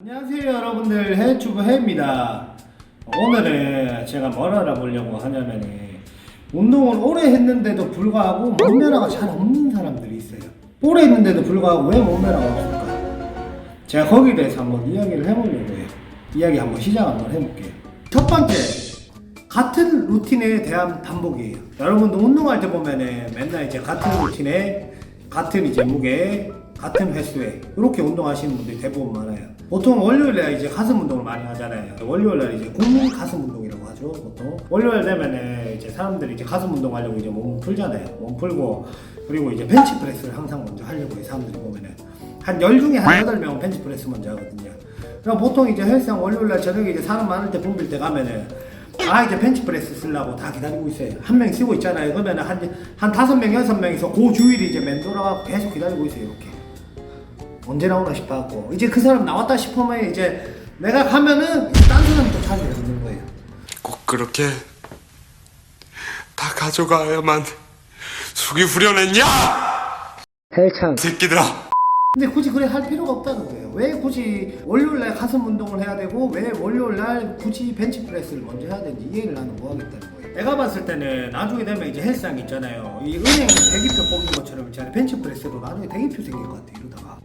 안녕하세요 여러분들. 해주부 해입니다. 오늘은 제가 뭘 알아보려고 하냐면 운동을 오래 했는데도 불구하고 몸매라가 잘 없는 사람들이 있어요. 오래 했는데도 불구하고 왜 몸매라가 없을까? 제가 거기에 대해서 한번 이야기를 해보려고 해요. 이야기 한번 시작 한번 해볼게요. 첫 번째 같은 루틴에 대한 반복이에요. 여러분도 운동할 때 보면은 맨날 이제 같은 루틴에 같은 이제 무게 같은 횟수에 이렇게 운동하시는 분들이 대부분 많아요. 보통 월요일에 이제 가슴 운동을 많이 하잖아요. 월요일날 이제 공룡 가슴 운동이라고 하죠. 보통 월요일 되면은 이제 사람들이 이제 가슴 운동하려고 이제 몸 풀잖아요. 몸 풀고 그리고 이제 벤치 프레스를 항상 먼저 하려고 해 사람들이 보면은 한 열 중에 한 여덟 명은 벤치 프레스 먼저 하거든요. 그럼 보통 이제 헬스장 월요일날 저녁에 이제 사람 많을 때 붐빌 때 가면은 아 이제 벤치프레스 쓰려고 다 기다리고 있어요 한 명 쓰고 있잖아요 그러면 한, 한 다섯 명 여섯 명이서 그 주일이 이제 멘토라가 계속 기다리고 있어요 이렇게 언제 나오나 싶어갖고 이제 그 사람 나왔다 싶으면 이제 내가 가면은 딴 사람이 또 자리를 잡는 거예요. 꼭 그렇게 다 가져가야만 속이 후련했냐? 헬창. 새끼들아! 근데 굳이 그래 할 필요가 없다는 거예요. 왜 굳이 월요일 날 가슴 운동을 해야 되고 왜 월요일 날 굳이 벤치프레스를 먼저 해야 되는지 이해를 나는 뭐 하겠다는 거예요. 내가 봤을 때는 나중에 되면 이제 헬스장 있잖아요. 이 은행 대기표 뽑는 것처럼 있잖아요. 벤치프레스로 나중에 대기표 생길 것 같아 이러다가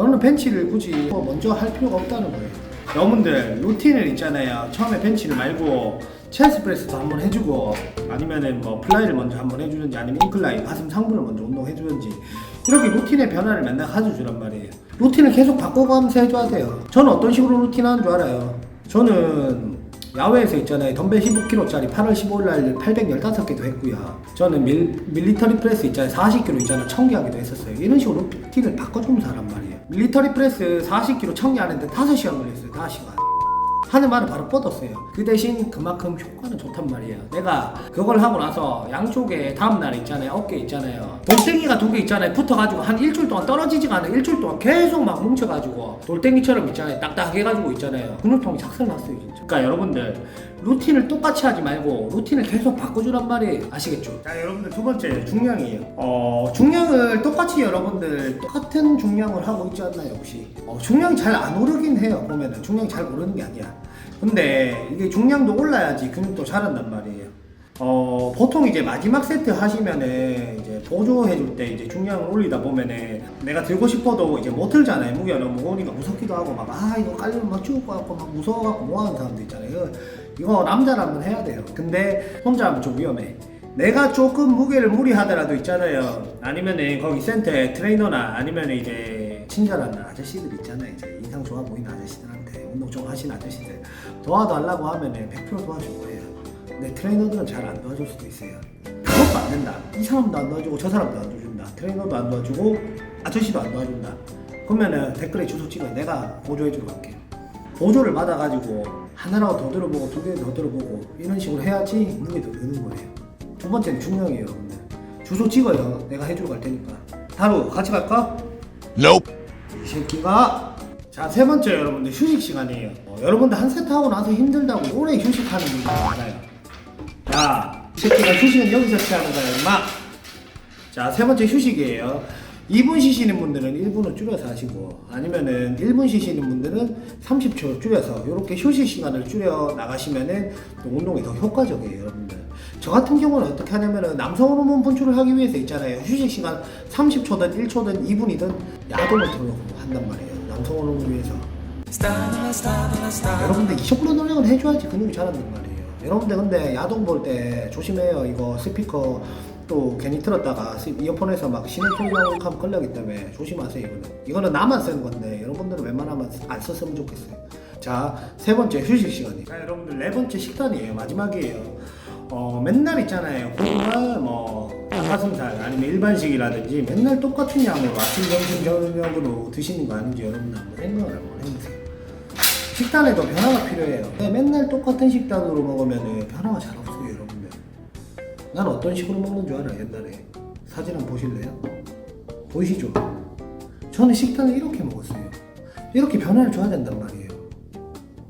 저는 벤치를 굳이 뭐 먼저 할 필요가 없다는 거예요. 여러분들 루틴을 있잖아요. 처음에 벤치를 말고 체스트 프레스도 한번 해주고 아니면은 뭐 플라이를 먼저 한번 해주는지 아니면 인클라인 가슴 상부를 먼저 운동해주는지 이렇게 루틴의 변화를 맨날 가져주란 말이에요. 루틴을 계속 바꿔가면서 해줘야 돼요. 저는 어떤 식으로 루틴 하는 줄 알아요. 저는 야외에서 있잖아요. 덤벨 15kg짜리 8월 15일 날 815개도 했고요. 저는 밀, 밀리터리 프레스 있잖아요. 40kg 있잖아요. 1000개 하기도 했었어요. 이런 식으로 루틴을 바꿔주면서 하란 말이에요. 밀리터리 프레스 40kg 1000개 하는데 5시간 걸렸어요. 5시간. 하는 말은 바로 뻗었어요. 그 대신 그만큼 효과는 좋단 말이에요. 내가 그걸 하고 나서 양쪽에 다음날 있잖아요. 어깨 있잖아요. 돌덩이가 두 개 있잖아요. 붙어가지고 한 일주일 동안 떨어지지가 않아요. 일주일 동안 계속 막 뭉쳐가지고 돌덩이처럼 있잖아요. 딱딱해가지고 있잖아요. 근육통이 작살났어요, 진짜. 그러니까 여러분들 루틴을 똑같이 하지 말고 루틴을 계속 바꿔주란 말이에요. 아시겠죠? 자, 여러분들 두 번째 중량이에요. 어, 중량을 똑같이 여러분들 똑같은 중량을 하고 있지 않나요, 혹시? 어, 중량이 잘 안 오르긴 해요, 보면은. 중량이 잘 오르는 게 아니야. 근데 이게 중량도 올라야지 근육도 자란단 말이에요. 어, 보통 이제 마지막 세트 하시면은 이제 보조해줄 때 이제 중량을 올리다 보면은 내가 들고 싶어도 이제 못 들잖아요. 무게가 너무 무거우니까 무섭기도 하고 막 아 이거 깔리면 막 죽을 것 같고 막 무서워갖고 뭐 하는 사람도 있잖아요. 이거, 이거 남자라면 해야 돼요. 근데 혼자 하면 좀 위험해. 내가 조금 무게를 무리하더라도 있잖아요. 아니면은 거기 센터에 트레이너나 아니면은 이제 친절한 아저씨들 있잖아요. 이제 인상 좋아 보이는 아저씨들한테 운동 좀 하시는 아저씨들 도와달라고 하면은 100% 도와줄 거예요. 근데 트레이너들은 잘 안 도와줄 수도 있어요. 그것도 안 된다. 이 사람도 안 도와주고 저 사람도 안 도와준다. 트레이너도 안 도와주고 아저씨도 안 도와준다. 그러면은 댓글에 주소 찍어 내가 보조해주러 갈게. 보조를 받아가지고 하나라도 더 들어보고 두 개 더 들어보고 이런 식으로 해야지 무게도 느는 거예요. 두 번째는 중량이에요, 여러분들. 주소 찍어요. 내가 해주러 갈 테니까. 다루 같이 갈까? Nope. 이 새끼가 자 세 번째 여러분들 휴식 시간이에요 어, 여러분들 한 세트 하고 나서 힘들다고 오래 휴식하는 분들 많아요 야이 새끼가 휴식은 여기서 취하는 거야 임마 자세 번째 휴식이에요 2분 쉬시는 분들은 1분을 줄여서 하시고 아니면은 1분 쉬시는 분들은 30초 줄여서 이렇게 휴식 시간을 줄여 나가시면은 또 운동이 더 효과적이에요 저 같은 경우는 어떻게 하냐면은 남성 호르몬 분출을 하기 위해서 있잖아요. 휴식 시간 30초든 1초든 2분이든 야동을 틀고 한단 말이에요. 남성 호르몬을 위해서. 여러분들 이 정도 노력을 해줘야지 근육이 자란단 말이에요. 여러분들 근데 야동 볼 때 조심해요. 이거 스피커 또 괜히 틀었다가 스- 이어폰에서 막 하면 걸려기 때문에 조심하세요 이거는. 이거는 나만 쓰는 건데 여러분들은 웬만하면 안 썼으면 좋겠어요. 자 세 번째 휴식 시간이 자 여러분들 네 번째 식단이에요. 마지막이에요 어 맨날 있잖아요 고구마 뭐 닭가슴살 아니면 일반식이라든지 맨날 똑같은 양으로 아침 점심 저녁으로 드시는 거 아닌지 여러분 한번 생각을 한번 해보세요 식단에도 변화가 필요해요. 근데 맨날 똑같은 식단으로 먹으면 변화가 잘 없어요, 여러분들. 난 어떤 식으로 먹는 줄 알아요, 옛날에. 사진 한번 보실래요? 보이시죠? 저는 식단을 이렇게 먹었어요. 이렇게 변화를 줘야 된단 말이에요.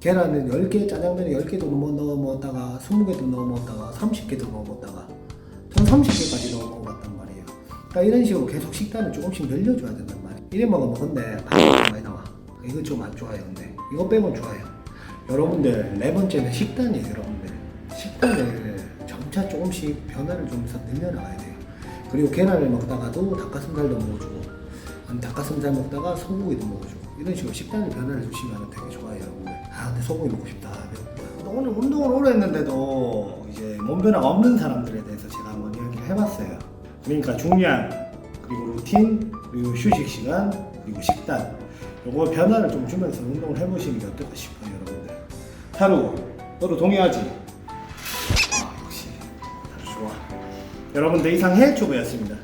계란은 10개, 짜장면에 10개도 넣어 먹었다가 20개도 넣어 먹었다가 30개도 넣어 먹었다가 전 30개까지 넣어 먹어봤단 말이에요. 그러니까 이런 식으로 계속 식단을 조금씩 늘려줘야 된단 말이에요. 이래 먹으면 근데 반이 많이 나와. 이거 좀 안 좋아요 근데 이거 빼면 좋아요 여러분들 네 번째는 식단이에요 여러분들 식단을 점차 조금씩 변화를 좀 늘려나가야 돼요 그리고 계란을 먹다가도 닭가슴살도 먹어주고 닭가슴살 먹다가 소고기도 먹어주고 이런 식으로 식단의 변화를 주시면 되게 좋아요 소고기 먹고 싶다. 오늘 운동을 오래 했는데도 이제 몸 변화가 없는 사람들에 대해서 제가 한번 이야기를 해봤어요. 그러니까 중량 그리고 루틴 그리고 휴식 시간 그리고 식단. 요거 변화를 좀 주면서 운동을 해보시는 게 어떨까 싶어요 여러분들. 하루 너도 동의하지? 아 역시. 아주 좋아. 여러분들 이상 해초부였습니다